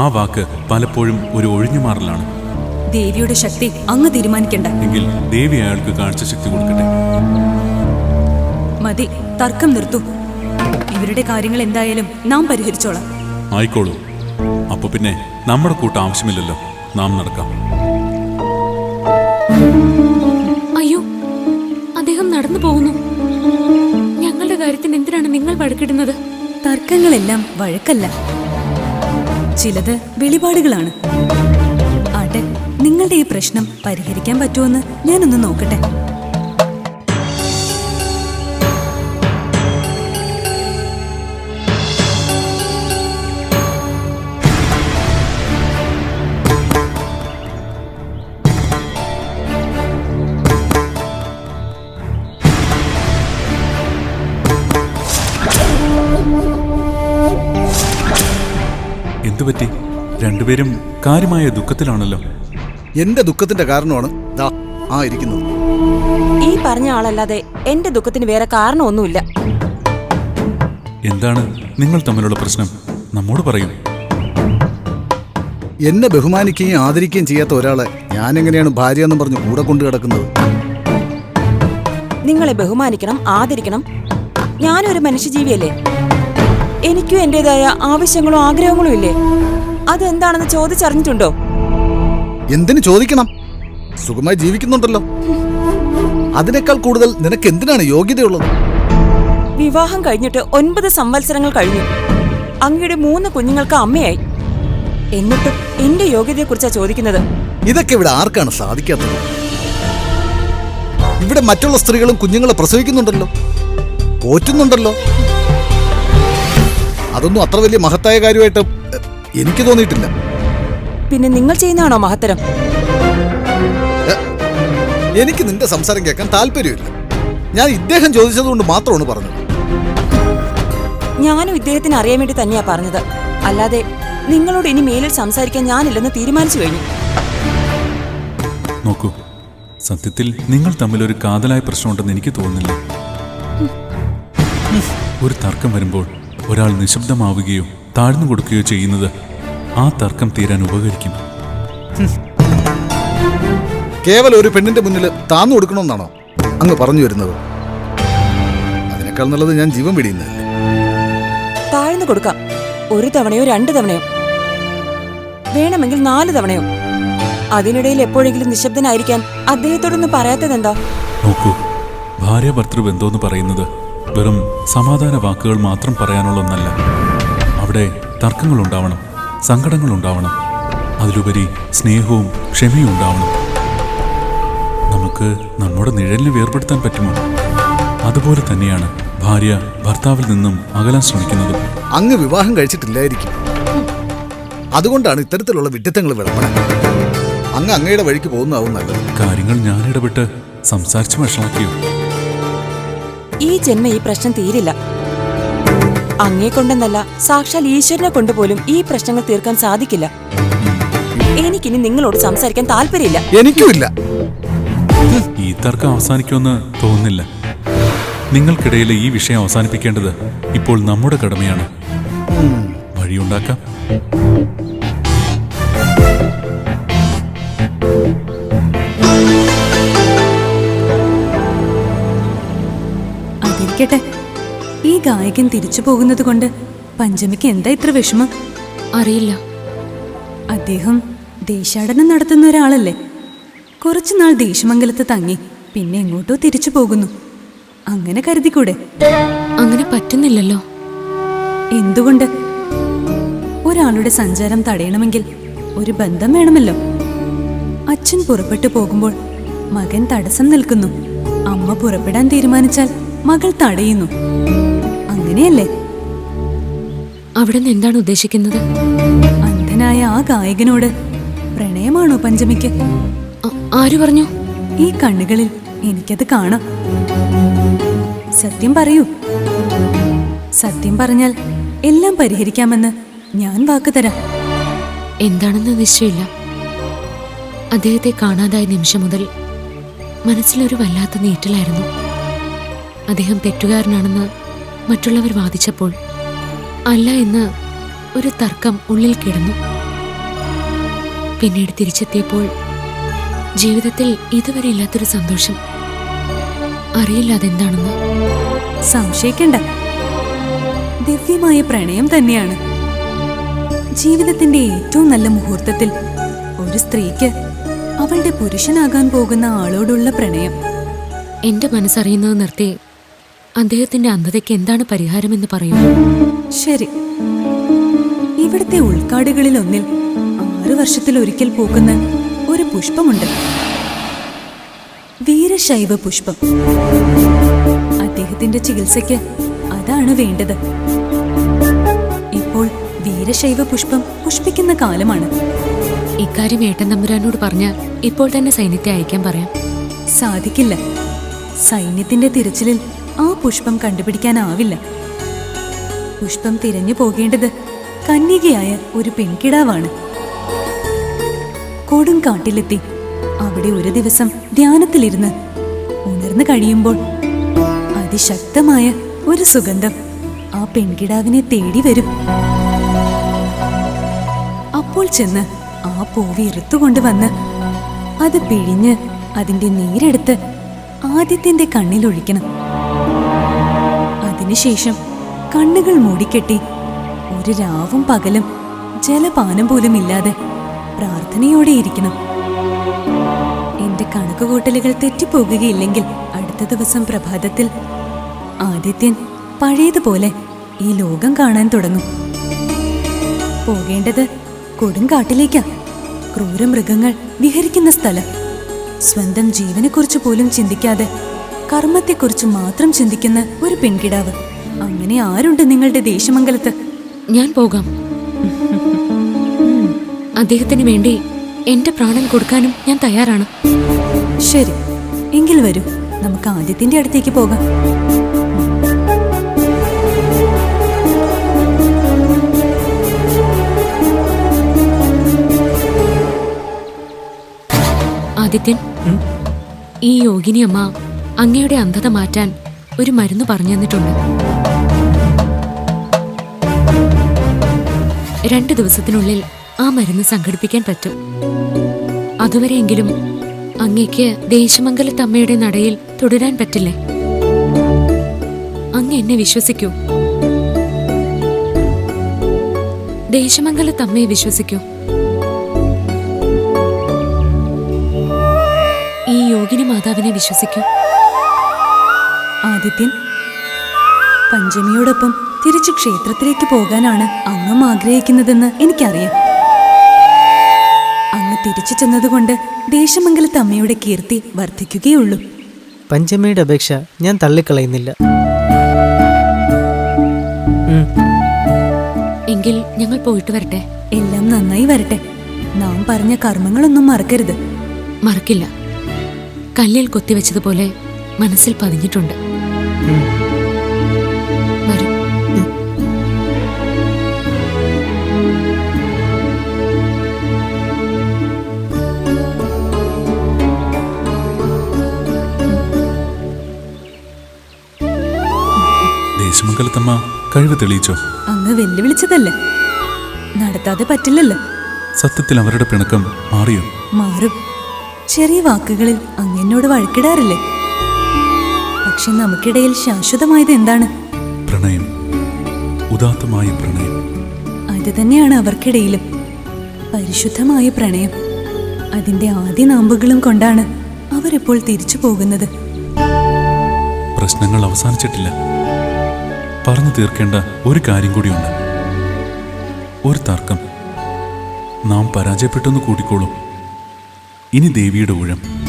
ആ വാക്ക് പലപ്പോഴും ഒരു ഒഴിഞ്ഞുമാറലാണ്. ദേവിയുടെ ശക്തി അങ്ങ് തീരുമാനിക്കണ്ട. എങ്കിൽ ദേവി അയാൾക്ക് കാഴ്ച ശക്തി കൊടുക്കട്ടെ. മതി തർക്കം നിർത്തു. ഇവരുടെ കാര്യങ്ങൾ എന്തായാലും നാം പരിഹരിച്ചോളാം. ആയിക്കോളൂ. അപ്പൊ പിന്നെ നമ്മുടെ കൂട്ട് ആവശ്യമില്ലല്ലോ. നാം നടക്കാം. അയ്യോ അദ്ദേഹം നടന്നു പോകുന്നു. ഞങ്ങളുടെ കാര്യത്തിന് എന്തിനാണ് നിങ്ങൾ വഴക്കിടുന്നത്? തർക്കങ്ങളെല്ലാം വഴക്കല്ല. ചിലത് വെളിപാടുകളാണ്. ആട്ടെ നിങ്ങളുടെ ഈ പ്രശ്നം പരിഹരിക്കാൻ പറ്റുമെന്ന് ഞാനൊന്ന് നോക്കട്ടെ. എന്തുപറ്റി രണ്ടുപേരും കാര്യമായ ദുഃഖത്തിലാണല്ലോ. എന്റെ ദുഃഖത്തിന്റെ കാരണമാണ് ദാ ആ ഇരിക്കുന്നത്. ഈ പറഞ്ഞ ആളല്ലാതെ എന്റെ ദുഃഖത്തിന് വേറെ കാരണമൊന്നുമില്ല. എന്താണ് നിങ്ങൾ തമ്മിലുള്ള പ്രശ്നം? നമ്മോട് പറയൂ. എന്നെ ബഹുമാനിക്കുകയും ആദരിക്കുകയും ചെയ്യാത്ത ഒരാളെ ഞാൻ എങ്ങനെയാണ് ഭാര്യ എന്ന് പറഞ്ഞ് കൂടെ കൊണ്ടു കിടക്കുന്നത്? നിങ്ങളെ ബഹുമാനിക്കണം ആദരിക്കണം. ഞാനൊരു മനുഷ്യജീവിയല്ലേ? എനിക്കും എന്റേതായ ആവശ്യങ്ങളും ആഗ്രഹങ്ങളും ഇല്ലേ? അതെന്താണെന്ന് ചോദിച്ചറിഞ്ഞിട്ടുണ്ടോ? എന്തിനു ചോദിക്കണം? സുഖമായി ജീവിക്കുന്നുണ്ടല്ലോ. അതിനേക്കാൾ കൂടുതൽ നിനക്ക് എന്തിനാണ് യോഗ്യതയുള്ളത്? വിവാഹം കഴിഞ്ഞിട്ട് ഒൻപത് സംവത്സരങ്ങൾ കഴിഞ്ഞു. അങ്ങയുടെ മൂന്ന് കുഞ്ഞുങ്ങൾക്ക് അമ്മയായി. എന്നിട്ടും എന്റെ യോഗ്യതയെക്കുറിച്ചാ ചോദിക്കുന്നത്? ഇതൊക്കെ ഇവിടെ ആർക്കാണ് സാധിക്കാത്തത്? ഇവിടെ മറ്റുള്ള സ്ത്രീകളും കുഞ്ഞുങ്ങളെ പ്രസവിക്കുന്നുണ്ടല്ലോ. പോറ്റുന്നുണ്ടല്ലോ. അതൊന്നും അത്ര വലിയ മഹത്തായ കാര്യമായിട്ട് എനിക്ക് തോന്നിയിട്ടില്ല. പിന്നെ നിങ്ങൾ ചെയ്യുന്നതാണോ മഹത്തരം? എനിക്ക് നിന്റെ സംസാരം കേൾക്കാൻ താല്പര്യമില്ല. ഞാൻ ഇദ്ദേഹം ചോദിച്ചതുകൊണ്ട് മാത്രമാണ് പറഞ്ഞത്. ഞാനും ഇദ്ദേഹത്തിന് അറിയാൻ വേണ്ടി തന്നെയാ പറഞ്ഞത്. അല്ലാതെ നിങ്ങളോട് ഇനി മേലിൽ സംസാരിക്കാൻ ഞാനില്ലെന്ന് തീരുമാനിച്ചു കഴിഞ്ഞു. നോക്കൂ സത്യത്തിൽ നിങ്ങൾ തമ്മിൽ ഒരു കാതലായ പ്രശ്നമുണ്ടെന്ന് എനിക്ക് തോന്നുന്നില്ല. ഒരു തർക്കം വരുമ്പോൾ ഒരാൾ നിശബ്ദമാവുകയോ താഴ്ന്നു കൊടുക്കുകയോ ചെയ്യുന്നത് ആ തർക്കം തീരാൻ ഉപകരിക്കും. കേവലം ഒരു പെണ്ണിന്റെ മുന്നിൽ താന്നു കൊടുക്കണമെന്നാണോ അങ്ങ് പറഞ്ഞു വരുന്നത്? അതിനേക്കാൾ നല്ലത് ഞാൻ ജീവൻ പിടിയുന്നത് താഴ്ന്നു കൊടുക്കാം. ഒരു തവണയോ രണ്ട് തവണയോ? വേണമെങ്കിൽ നാല് തവണയോ? അതിനിടയിൽ എപ്പോഴെങ്കിലും നിശബ്ദനായിരിക്കാൻ അദ്ദേഹത്തോടൊന്ന് പറയാത്തതെന്താ? നോക്കൂ ഭാര്യ ഭർത്തൃ ബന്ധമെന്ന് പറയുന്നത് വെറും സമാധാന വാക്കുകൾ മാത്രം പറയാനുള്ള ഒന്നല്ല. അവിടെ തർക്കങ്ങൾ ഉണ്ടാവണം സങ്കടങ്ങൾ ഉണ്ടാവണം അതിലുപരി സ്നേഹവും ക്ഷമയും ഉണ്ടാവണം. നമുക്ക് നമ്മുടെ നിഴലിനെ വേർപെടുത്താൻ പറ്റുമോ? അതുപോലെ തന്നെയാണ് ഭാര്യ ഭർത്താവിൽ നിന്നും അകലാൻ ശ്രമിക്കുന്നത്. അങ്ങ് വിവാഹം കഴിച്ചിട്ടില്ലായിരിക്കും. അതുകൊണ്ടാണ് ഇത്തരത്തിലുള്ള വിഡിത്തങ്ങൾ അങ്ങ് അങ്ങയുടെ വഴിക്ക് പോകുന്നതാവും നല്ലത്. കാര്യങ്ങൾ ഞാൻ ഇടപെട്ട് സംസാരിച്ച് വഷളാക്കിയോ? ഈ ജന്മ ഈ പ്രശ്നം തീരില്ല. അങ്ങേ കൊണ്ടെന്നല്ല സാക്ഷാൽ ഈശ്വരനെ കൊണ്ടുപോലും ഈ പ്രശ്നങ്ങൾ തീർക്കാൻ സാധിക്കില്ല. എനിക്കിനി നിങ്ങളോട് സംസാരിക്കാൻ താല്പര്യമില്ല. എനിക്കുമില്ല. ഈ തർക്കം അവസാനിക്കുമെന്ന് തോന്നുന്നില്ല. നിങ്ങൾക്കിടയിലെ ഈ വിഷയം അവസാനിപ്പിക്കേണ്ടത് ഇപ്പോൾ നമ്മുടെ കടമയാണ്. വഴിയുണ്ടാക്കാം. അതിരിക്കട്ടെ ഈ ഗായകൻ തിരിച്ചു പോകുന്നത് കൊണ്ട് പഞ്ചമിക്ക് എന്താ ഇത്ര വിഷമം? അറിയില്ല. അദ്ദേഹം ദേശാടനം നടത്തുന്ന ഒരാളല്ലേ? കുറച്ചുനാൾ ദേശമംഗലത്ത് തങ്ങി പിന്നെ എങ്ങോട്ടോ തിരിച്ചു പോകുന്നു. അങ്ങനെ കരുതിക്കൂടെ? അങ്ങനെ പറ്റുന്നില്ലല്ലോ. എന്തുകൊണ്ട്? ഒരാളുടെ സഞ്ചാരം തടയണമെങ്കിൽ ഒരു ബന്ധം വേണമല്ലോ. അച്ഛൻ പുറപ്പെട്ടു പോകുമ്പോൾ മകൻ തടസ്സം നിൽക്കുന്നു. അമ്മ പുറപ്പെടാൻ തീരുമാനിച്ചാൽ മകൾ തടയുന്നു. അങ്ങനെയല്ലേ? അവിടെ നിന്ന് എന്താണ് ഉദ്ദേശിക്കുന്നത്? അന്ധനായ ആ ഗായകനോട് പ്രണയമാണോ പഞ്ചമിക്ക്? ആര് പറഞ്ഞു? ഈ കണ്ണുകളിൽ എനിക്കത് കാണാം. സത്യം പറയൂ. സത്യം പറഞ്ഞാൽ എല്ലാം പരിഹരിക്കാമെന്ന് ഞാൻ വാക്ക് തരാം. എന്താണെന്ന് നിശ്ചയമില്ല. അദ്ദേഹത്തെ കാണാതായ നിമിഷം മുതൽ മനസ്സിലൊരു വല്ലാത്ത നീറ്റലായിരുന്നു. അദ്ദേഹം തെറ്റുകാരനാണെന്ന് മറ്റുള്ളവർ വാദിച്ചപ്പോൾ അല്ല എന്ന് ഒരു തർക്കം ഉള്ളിൽ കിടന്നു. പിന്നീട് തിരിച്ചെത്തിയപ്പോൾ ജീവിതത്തിൽ ഇതുവരെ ഇല്ലാത്തൊരു സന്തോഷം അറിയില്ല അതെന്താണെന്ന്. സംശയിക്കണ്ട. ദിവ്യമായ പ്രണയം തന്നെയാണ്. ജീവിതത്തിന്റെ ഏറ്റവും നല്ല മുഹൂർത്തത്തിൽ ഒരു സ്ത്രീക്ക് അവളുടെ പുരുഷനാകാൻ പോകുന്ന ആളോടുള്ള പ്രണയം. എന്റെ മനസ്സറിയുന്നത് നിർത്തി അദ്ദേഹത്തിന്റെ അന്ധതയ്ക്ക് എന്താണ് പരിഹാരമെന്ന് പറയൂ. ശരി. ഇവിടുത്തെ ഉൾക്കാടുകളിൽ ഒന്നിൽ ആറു വർഷത്തിൽ ഒരിക്കൽ പൂക്കുന്ന ഒരു പുഷ്പമുണ്ട്. വീരശൈവ പുഷ്പം. അദ്ദേഹത്തിന്റെ ചികിത്സയ്ക്ക് അതാണ് വേണ്ടത്. ഇപ്പോൾ വീരശൈവ പുഷ്പം പുഷ്പിക്കുന്ന കാലമാണ്. ഇക്കാര്യം ഏട്ടൻ തമ്പുരാനോട് പറഞ്ഞ ഇപ്പോൾ തന്നെ സൈന്യത്തെ അയക്കാൻ പറയാം. സാധിക്കില്ല. സൈന്യത്തിന്റെ തിരച്ചിലിൽ ആ പുഷ്പം കണ്ടുപിടിക്കാനാവില്ല. പുഷ്പം തിരഞ്ഞു പോകേണ്ടത് കന്യകയായ ഒരു പെൺകിടാവാണ്. കൊടും കാട്ടിലെത്തി. അവിടെ ഒരു ദിവസം ധ്യാനത്തിലിരുന്ന് ഉണർന്നു കഴിയുമ്പോൾ അതിശക്തമായ ഒരു സുഗന്ധം ആ പെൺകിടാവിനെ തേടി വരും. അപ്പോൾ ചെന്ന് ആ പൂവ് ഇറുത്തുകൊണ്ടുവന്ന് അത് പിഴിഞ്ഞ് അതിന്റെ നീരെടുത്ത് ആദ്യത്തിന്റെ കണ്ണിലൊഴിക്കണം. അതിനുശേഷം കണ്ണുകൾ മൂടിക്കെട്ടി ഒരു രാവും പകലും ജലപാനം പോലും ഇല്ലാതെ പ്രാർത്ഥനയോടെ ഇരിക്കണം. എന്റെ കണക്കുകൂട്ടലുകൾ തെറ്റിപ്പോകുകയില്ലെങ്കിൽ അടുത്ത ദിവസം പ്രഭാതത്തിൽ ആദിത്യൻ പഴയതുപോലെ ഈ ലോകം കാണാൻ തുടങ്ങും. പോകേണ്ടത് കൊടുങ്കാട്ടിലേക്കാ. ക്രൂരമൃഗങ്ങൾ വിഹരിക്കുന്ന സ്ഥലം. സ്വന്തം ജീവനെക്കുറിച്ച് പോലും ചിന്തിക്കാതെ കർമ്മത്തെക്കുറിച്ച് മാത്രം ചിന്തിക്കുന്ന ഒരു പെൺകിടാവ്. അങ്ങനെ ആരുണ്ട് നിങ്ങളുടെ ദേശമംഗലത്ത്? ഞാൻ പോകാം. അദ്ദേഹത്തിന് വേണ്ടി എന്റെ പ്രാണൻ കൊടുക്കാനും ഞാൻ തയ്യാറാണ്. ശരി. എങ്കിൽ വരൂ. നമുക്ക് ആദ്യത്തിന്റെ അടുത്തേക്ക് പോകാം. ആദിത്യൻ ഈ യോഗിനി അമ്മ അങ്ങയുടെ അന്ധത മാറ്റാൻ ഒരു മരുന്ന് പറഞ്ഞു തന്നിട്ടുണ്ട്. രണ്ട് ദിവസത്തിനുള്ളിൽ ആ മരുന്ന് സംഘടിപ്പിക്കാൻ പറ്റും. അതുവരെയെങ്കിലും അങ്ങയ്ക്ക് ദേശമംഗലത്തമ്മയുടെ നടയിൽ തുടരാൻ പറ്റില്ലേ? അങ്ങ് എന്നെ വിശ്വസിക്കൂ. ദേശമംഗലത്തമ്മയെ വിശ്വസിക്കൂ. യോഗിനി മാതാവിനെ വിശ്വസിക്കൂ. ആദിത്യൻ പഞ്ചമിയോടൊപ്പം തിരിച്ചു ക്ഷേത്രത്തിലേക്ക് പോകാനാണ് അങ്ങം ആഗ്രഹിക്കുന്നതെന്ന് എനിക്കറിയാം. അങ്ങ് തിരിച്ചു ചെന്നതുകൊണ്ട് ദേശമംഗലത്ത് അമ്മയുടെ കീർത്തി വർദ്ധിക്കുകയുള്ളൂ. പഞ്ചമിയുടെ അപേക്ഷ ഞാൻ തള്ളിക്കളയുന്നില്ല. എങ്കിൽ ഞങ്ങൾ പോയിട്ട് വരട്ടെ. എല്ലാം നന്നായി വരട്ടെ. നാം പറഞ്ഞ കർമ്മങ്ങളൊന്നും മറക്കരുത്. മറക്കില്ല. കല്ലിൽ കൊത്തിവെച്ചതുപോലെ മനസ്സിൽ പതിഞ്ഞിട്ടുണ്ട്. ദേശമംഗലത്തമ്മ കഴിവ് തെളിയിച്ചോ? അങ്ങ് വെല്ലുവിളിച്ചതല്ലേ? നടത്താതെ പറ്റില്ലല്ലോ. സത്യത്തിൽ അവരുടെ പിണക്കം മാറിയോ? മാറും. ചെറിയ വാക്കുകളിൽ അങ്ങനോട് വഴക്കിടാറില്ലേ? പക്ഷെ നമുക്കിടയിൽ ശാശ്വതമായത് എന്താണ്? പ്രണയം. ഉദാത്തമായ പ്രണയം. അത് തന്നെയാണ് അവർക്കിടയിലും. പരിശുദ്ധമായ പ്രണയം. അതിന്റെ ആദ്യ നാമ്പുകളും കൊണ്ടാണ് അവരിപ്പോൾ തിരിച്ചു പോകുന്നത്. പ്രശ്നങ്ങൾ അവസാനിച്ചിട്ടില്ല. പറഞ്ഞു തീർക്കേണ്ട ഒരു കാര്യം കൂടിയുണ്ട്. ഒരു തർക്കം. നാം പരാജയപ്പെട്ടെന്ന് കൂട്ടിക്കോളും ഇനി ദേവിയുടെ ഊഴം.